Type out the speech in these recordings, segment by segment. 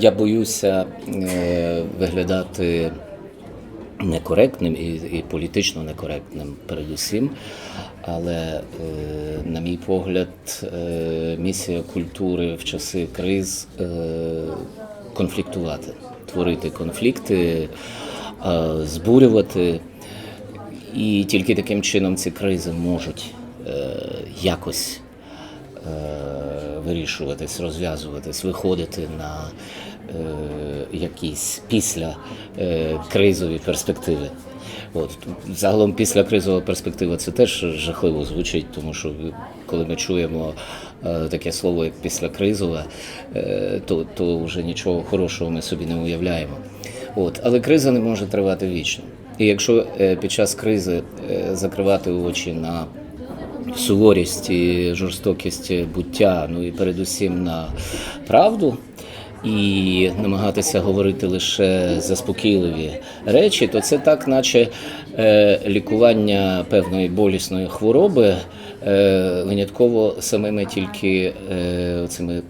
Я боюся е, виглядати некоректним і, і політично некоректним передусім. Але, е, на мій погляд, е, місія культури в часи криз конфліктувати, творити конфлікти, збурювати. І тільки таким чином ці кризи можуть якось вирішуватись, розв'язуватись, виходити на е, якісь після е, кризові перспективи. От загалом після кризова перспектива це теж жахливо звучить, тому що коли ми чуємо е, таке слово як післякризове, е, то, то вже нічого хорошого ми собі не уявляємо. От, але криза не може тривати вічно. І якщо е, під час кризи е, закривати очі на суворість і жорстокість буття, ну і передусім на правду. І намагатися говорити лише заспокійливі речі, то це так, наче е, лікування певної болісної хвороби е, винятково самими тільки е, цими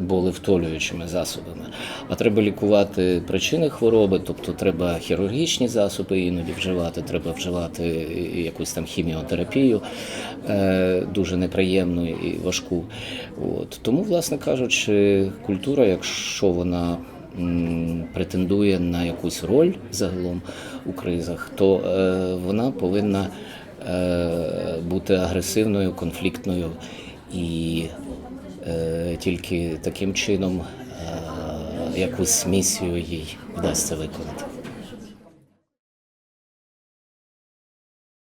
болевтолюючими засобами. А треба лікувати причини хвороби, тобто треба хірургічні засоби іноді вживати, треба вживати якусь там хіміотерапію дуже неприємну і важку. От. Тому, власне кажучи, культура, якщо вона претендує на якусь роль загалом у кризах, то е, вона повинна е, бути агресивною, конфліктною і е, тільки таким чином якусь місію їй вдасться виконати.